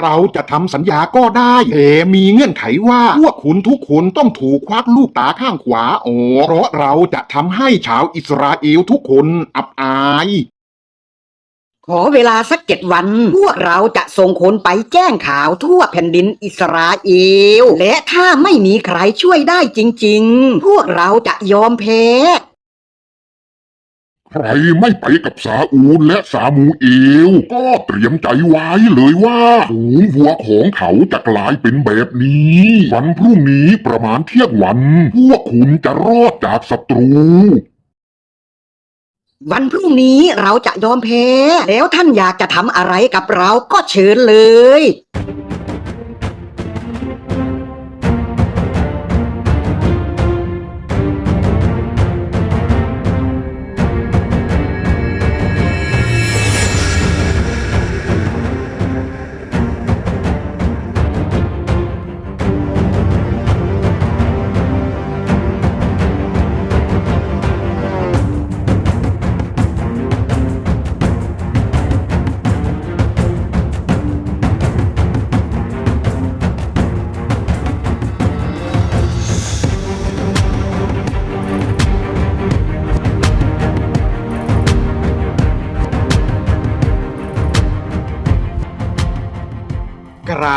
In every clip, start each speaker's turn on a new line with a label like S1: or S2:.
S1: เราจะทำสัญญาก็ได้แต่มีเงื่อนไขว่าพวกคุณทุกคนต้องถูกควักลูกตาข้างขวาออกเพราะเราจะทำให้ชาวอิสราเอลทุกคนอับอาย
S2: ขอเวลาสักเจ็ดวัน พวกเราจะส่งคนไปแจ้งข่าวทั่วแผ่นดินอิสราเอล และถ้าไม่มีใครช่วยได้จริง ๆ พวกเราจะยอมแพ้
S3: ใครไม่ไปกับซาอูลและซามูเอล ก็เตรียมใจไว้เลยว่าฝูงวัวของเขาจะกลายเป็นแบบนี้ วันพรุ่งนี้ประมาณเที่ยงวัน พวกคุณจะรอดจากศัตรู
S2: วันพรุ่งนี้เราจะยอมแพ้ แล้วท่านอยากจะทำอะไรกับเราก็เชิญเลย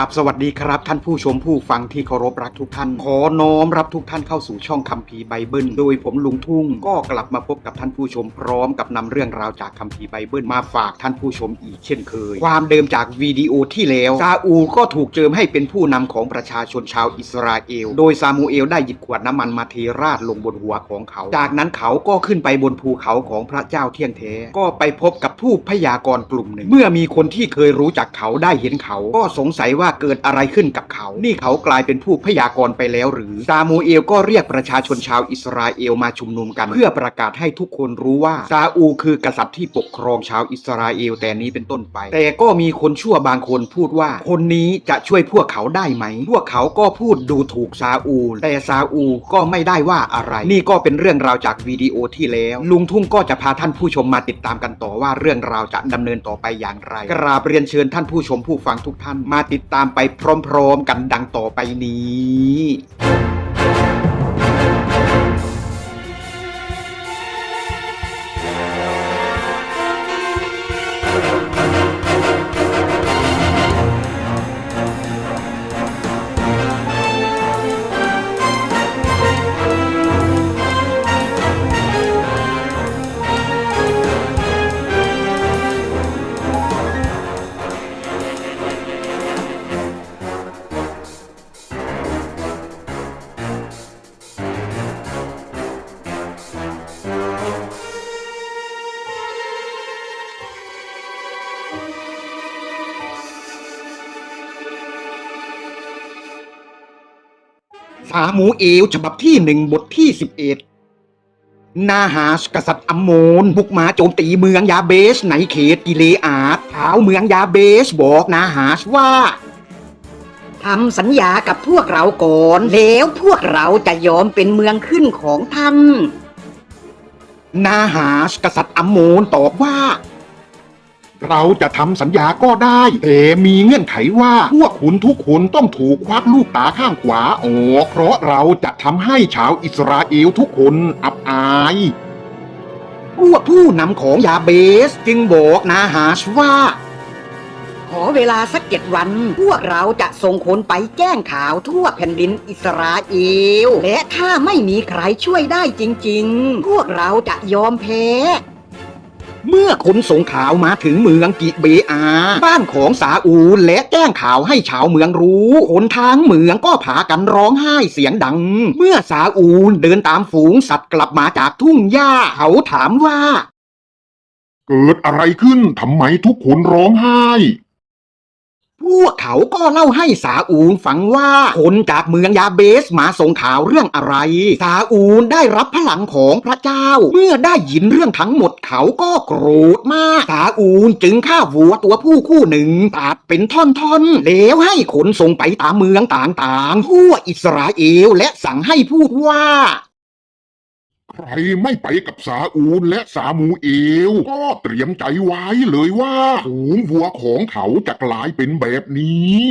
S1: ราบสวัสดีครับ ท่านผู้ชมผู้ฟังที่เคารพรักทุกท่าน ขอน้อมรับทุกท่านเข้าสู่ช่องคัมภีร์ไบเบิล โดยผมลุงทุ่งก็กลับมาพบกับท่านผู้ชมพร้อมกับนำเรื่องราวจากคัมภีร์ไบเบิลมาฝากท่านผู้ชมอีกเช่นเคย ความเดิมจากวิดีโอที่แล้วซาอูก็ถูกเจิมให้เป็นผู้นำของประชาชนชาวอิสราเอล โดยซามูเอลได้หยิบขวดน้ำมันมาเทราดลงบนหัวของเขา จากนั้นเขาก็ขึ้นไปบนภูเขาของพระเจ้าเที่ยงแท้ก็ไปพบกับผู้พยากรณ์กลุ่มหนึ่ง เมื่อมีคนที่เคยรู้จักเขาได้เห็นเขาก็สงสัยว่าเกิดอะไรขึ้นกับเขา นี่เขากลายเป็นผู้พยากรณ์ไปแล้วหรือ ซามูเอลก็เรียกประชาชนชาวอิสราเอลมาชุมนุมกัน เพื่อประกาศให้ทุกคนรู้ว่า ซาอูคือกษัตริย์ที่ปกครองชาวอิสราเอลแต่นี้เป็นต้นไป แต่ก็มีคนชั่วบางคนพูดว่า คนนี้จะช่วยพวกเขาได้ไหม พวกเขาก็พูดดูถูกซาอู แต่ซาอูก็ไม่ได้ว่าอะไร นี่ก็เป็นเรื่องราวจากวิดีโอที่แล้ว ลุงทุ่งก็จะพาท่านผู้ชมมาติดตามกันต่อว่าเรื่องราวจะดำเนินต่อไปอย่างไร กราบเรียนเชิญท่านผู้ชมผู้ฟังทุกท่านมาติดตามามไปพร้อมๆกันดังต่อไปนี้ มูเอลฉบับที่หนึ่งบทที่สิบเอ็ดนาฮาสกษัตริย์อัมโมนบุกมาโจมตีเมืองยาเบสในเขตกิเลอาดชาวเมืองยาเบสบอกนาฮาสว่า
S2: ทำสัญญากับพวกเราก่อน แล้วพวกเราจะยอมเป็นเมืองขึ้นของท่าน
S1: นาหาสกษัตริย์อัมโมนตอบว่า เราจะทำสัญญาก็ได้แต่มีเงื่อนไขว่าพวกคุณทุกคนต้องถูกควักลูกตาข้างขวาออกเพราะเราจะทำให้ชาวอิสราเอลทุกคนอับอาย
S2: พวกผู้นำของยาเบสจึงบอกนาฮาชว่า ขอเวลาสักเจ็ดวัน พวกเราจะส่งคนไปแจ้งข่าวทั่วแผ่นดินอิสราเอล และถ้าไม่มีใครช่วยได้จริง ๆ พวกเราจะยอมแพ้
S1: เมื่อขนส่งข่าวมาถึงเมืองกิเบอา บ้านของซาอูและแจ้งข่าวให้ชาวเมืองรู้คนทางเมืองก็พากันร้องไห้เสียงดัง เมื่อซาอูเดินตามฝูงสัตว์กลับมาจากทุ่งหญ้าเขาถามว่า
S3: เกิดอะไรขึ้นทำไมทุกคนร้องไห้
S1: พวกเขาก็เล่าให้ซาอูลฟังว่าคนจากเมืองยาเบสมาส่งข่าวเรื่องอะไรซาอูลได้รับพลังของพระเจ้า เมื่อได้ยินเรื่องทั้งหมดเขาก็โกรธมากซาอูลจึงฆ่าวัวตัวผู้คู่หนึ่งตัดเป็นท่อนๆ แล้วให้ขนส่งไปตามเมืองต่างๆทั่วอิสราเอลและสั่งให้พูดว่า
S3: ใครไม่ไปกับซาอูลและซามูเอล ก็เตรียมใจไว้เลยว่าฝูงวัวของเขาจะกลายเป็นแบบนี้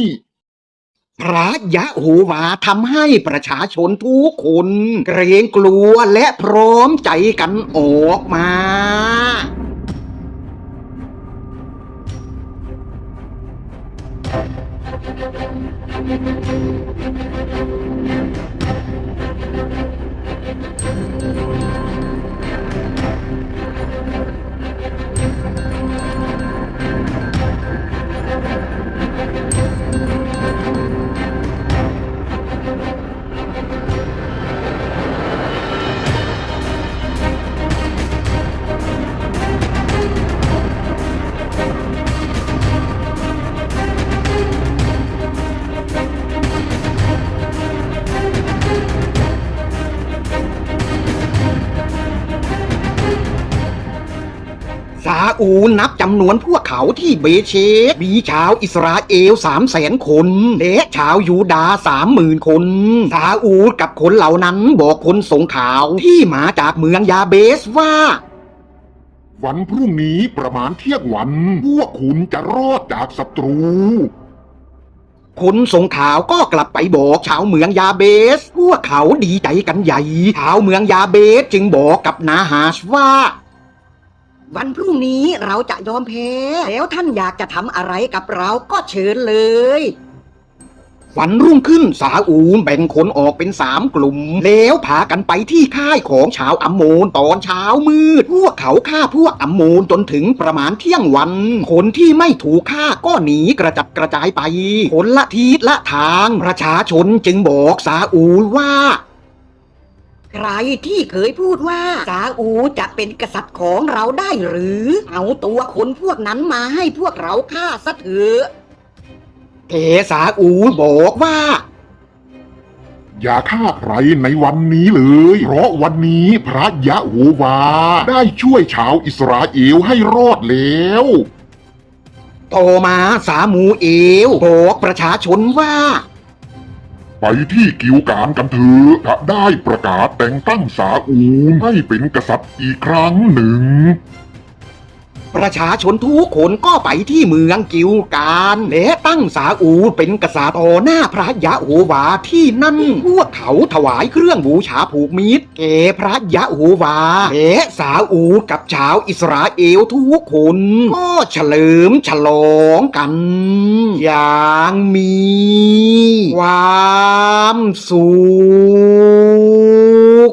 S1: พระยะโฮวาทำให้ประชาชนทุกคน เกรงกลัวและพร้อมใจกันออกมาซาอูลนับจำนวนพวกเขาที่เบเชสมีชาวอิสราเอลสามแสนคน และชาวยูดาสามหมื่นคนซาอูลกับคนเหล่านั้นบอกคนส่งข่าวที่มาจากเมืองยาเบสว่า
S3: วันพรุ่งนี้ประมาณเที่ยงวัน พวกคุณจะรอดจากศัตรู
S1: คนส่งข่าวก็กลับไปบอกชาวเมืองยาเบส พวกเขาดีใจกันใหญ่ ชาวเมืองยาเบสจึงบอกกับนาฮาชว่า
S2: วันพรุ่งนี้เราจะยอมแพ้ แล้วท่านอยากจะทำอะไรกับเราก็เชิญเลย
S1: วันรุ่งขึ้นซาอูลแบ่งคนออกเป็นสามกลุ่ม แล้วพากันไปที่ค่ายของชาวอัมโมนตอนเช้ามืด พวกเขาฆ่าพวกอัมโมนจนถึงประมาณเที่ยงวัน คนที่ไม่ถูกฆ่าก็หนีกระจัดกระจายไป คนละทิศละทาง ประชาชนจึงบอกซาอูลว่า
S2: ใครที่เคยพูดว่าซาอูจะเป็นกษัตริย์ของเราได้หรือ เอาตัวคนพวกนั้นมาให้พวกเราฆ่าซะเถอะ
S1: เทซาอูลบอกว่า
S3: อย่าฆ่าใครในวันนี้เลย เพราะวันนี้พระยะโฮวา ได้ช่วยชาวอิสราเอลให้รอดแล้ว
S1: ต่อมาสามูเอลบอกประชาชนว่า
S3: ไปที่กิวการกันเถอะจะได้ประกาศแต่งตั้งสาอูลให้เป็นกษัตริย์อีกครั้งหนึ่ง
S1: ประชาชนทุกคนก็ไปที่เมืองกิวการ และตั้งสาอูเป็นกษัตริย์ต่อหน้าพระยะโฮวาที่นั่นพวกเขาถวายเครื่องบูชาผูกมิตรแก่พระยะโฮวาและสาอูกับชาวอิสราเอลทุกคนก็เฉลิมฉลองกัน อย่างมี ความสุข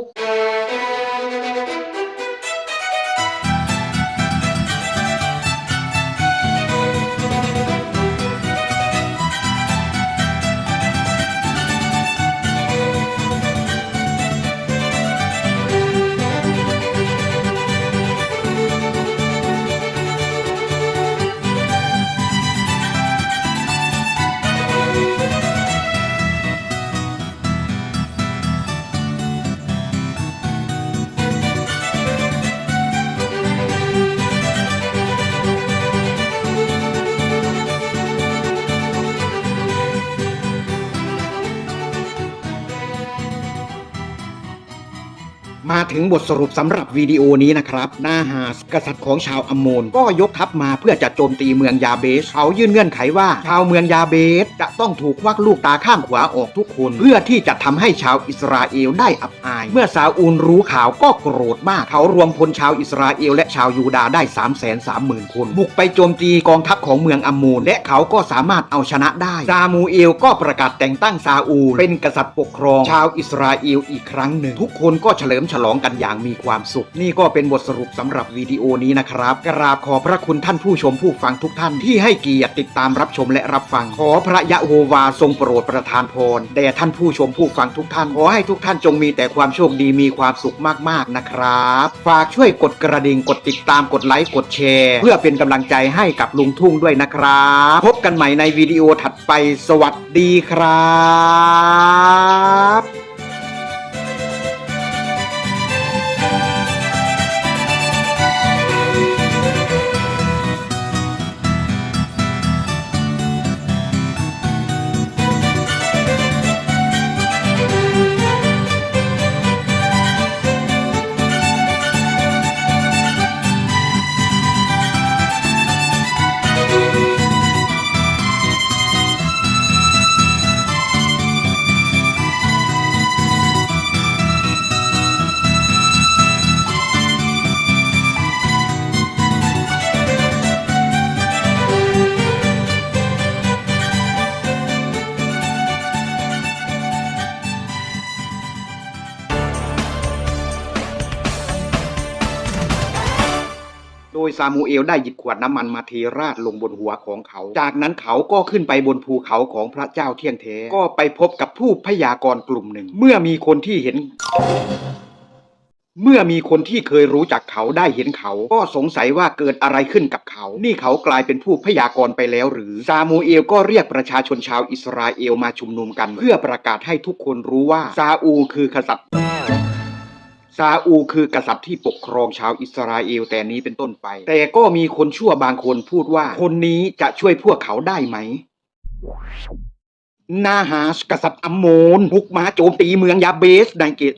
S1: ถึงบทสรุปสำหรับวิดีโอนี้นะครับนาฮาสกษัตริย์ของชาวอัมโมนก็ยกทัพมาเพื่อจะโจมตีเมืองยาเบส เขายื่นเงื่อนไขว่า ชาวเมืองยาเบสจะต้องถูกควักลูกตาข้างขวาออกทุกคน เพื่อที่จะทำให้ชาวอิสราเอลได้อับอาย เมื่อซาอูลรู้ข่าวก็โกรธมาก เขารวมพลชาวอิสราเอลและชาวยูดาห์ได้ 3 3 0 0 0 0 คน บุกไปโจมตีกองทัพของเมืองอัมโมนและเขาก็สามารถเอาชนะได้ ซามูเอลก็ประกาศแต่งตั้งซาอูลเป็นกษัตริย์ปกครองชาวอิสราเอลอีกครั้งหนึ่ง ทุกคนก็เฉลิมฉลองกันอย่างมีความสุข นี่ก็เป็นบทสรุปสำหรับวิดีโอนี้นะครับ กราบขอพระคุณท่านผู้ชมผู้ฟังทุกท่านที่ให้เกียรติติดตามรับชมและรับฟัง ขอพระยะโฮวาทรงโปรดประทานพรแด่ท่านผู้ชมผู้ฟังทุกท่าน ขอให้ทุกท่านจงมีแต่ความโชคดีมีความสุขมากๆนะครับ ฝากช่วยกดกระดิ่งกดติดตามกดไลค์กดแชร์ เพื่อเป็นกำลังใจให้กับลุงทุ่งด้วยนะครับ พบกันใหม่ในวิดีโอถัดไปสวัสดีครับ ซามูเอลได้หยิบขวดน้ำมันมาเทราดลงบนหัวของเขา จากนั้นเขาก็ขึ้นไปบนภูเขาของพระเจ้าเที่ยงแท้ก็ไปพบกับผู้พยากรณ์กลุ่มหนึ่ง เมื่อมีคนที่เห็นเมื่อมีคนที่เคยรู้จักเขาได้เห็นเขา ก็สงสัยว่าเกิดอะไรขึ้นกับเขา นี่เขากลายเป็นผู้พยากรณ์ไปแล้วหรือ ซามูเอลก็เรียกประชาชนชาวอิสราเอลมาชุมนุมกัน เพื่อประกาศให้ทุกคนรู้ว่าซาอูคือกษัตริย์ ซาอูคือกษัตริย์ที่ปกครองชาวอิสราเอลแต่นี้เป็นต้นไป แต่ก็มีคนชั่วบางคนพูดว่า คนนี้จะช่วยพวกเขาได้ไหม นาฮาสกษัตริย์อัมโมน บุกมาโจมตีเมืองยาเบสในเกต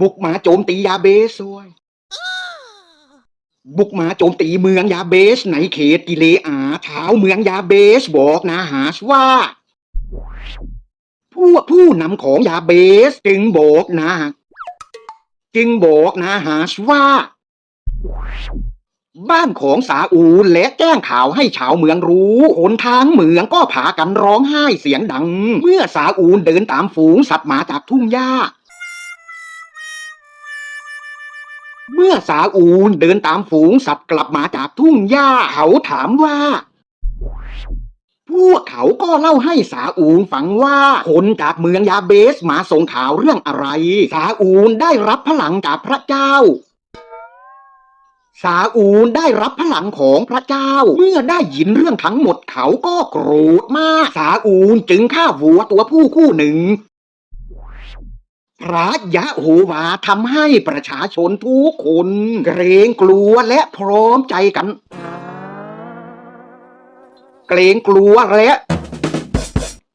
S1: บุกมาโจมตียาเบสด้วยบุกมาโจมตีเมืองยาเบส ในเขตกิเลอาชาวเมืองยาเบสบอกนาฮาสว่าพวกผู้นำของยาเบสจึงบอกนะ จึงบอกนาฮาสว่า บ้านของสาอูและแจ้งข่าวให้ชาวเมืองรู้คนทางเมืองก็พากันร้องไห้เสียงดัง เมื่อสาอูเดินตามฝูงสัตว์หมาจากทุ่งหญ้าเมื่อสาอูลเดินตามฝูงสัตว์กลับมาจากทุ่งหญ้าเขาถามว่า พวกเขาก็เล่าให้สาอูลฟังว่าคนจากเมืองยาเบสมาส่งข่าวเรื่องอะไร สาอูลได้รับพลังจากพระเจ้า สาอูลได้รับพลังของพระเจ้า เมื่อได้ยินเรื่องทั้งหมดเขาก็โกรธมาก สาอูลจึงฆ่าวัวตัวผู้คู่หนึ่งพระยะโฮวาทำให้ประชาชนทุกคน เกรงกลัวและพร้อมใจกัน เกรงกลัวและ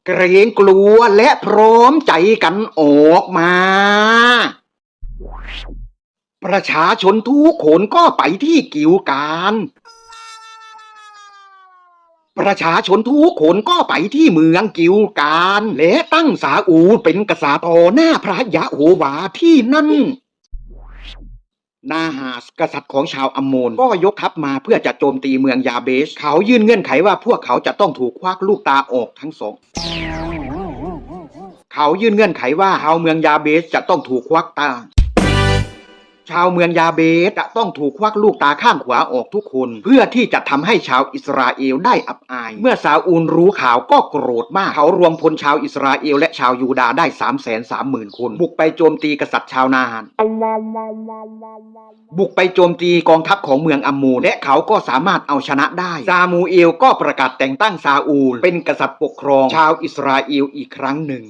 S1: เกรงกลัวและพร้อมใจกันออกมา ประชาชนทุกคนก็ไปที่กิวการ ประชาชนทุกคนก็ไปที่เมืองกิวการ และตั้งสาอูเป็นกษัตริย์ต่อหน้าพระยะโฮวาที่นั่น นาฮาสกษัตริย์ของชาวอัมโมนก็ยกทัพมาเพื่อจะโจมตีเมืองยาเบสเขายื่นเงื่อนไขว่าพวกเขาจะต้องถูกควักลูกตาออกทั้งสองเขายื่นเงื่อนไขว่าชาวเมืองยาเบสจะต้องถูกควักตา ชาวเมืองยาเบสจะต้องถูกควักลูกตาข้างขวาออกทุกคน เพื่อที่จะทำให้ชาวอิสราเอลได้อับอาย เมื่อซาอูลรู้ข่าวก็โกรธมาก เขารวมพลชาวอิสราเอลและชาวยูดาได้สามแสนสามหมื่นคน บุกไปโจมตีกษัตริย์ชาวนาฮานบุกไปโจมตีกองทัพของเมืองอัมมูนและเขาก็สามารถเอาชนะได้ซามูเอลก็ประกาศแต่งตั้งซาอูล เป็นกษัตริย์ปกครองชาวอิสราเอลอีกครั้งหนึ่ง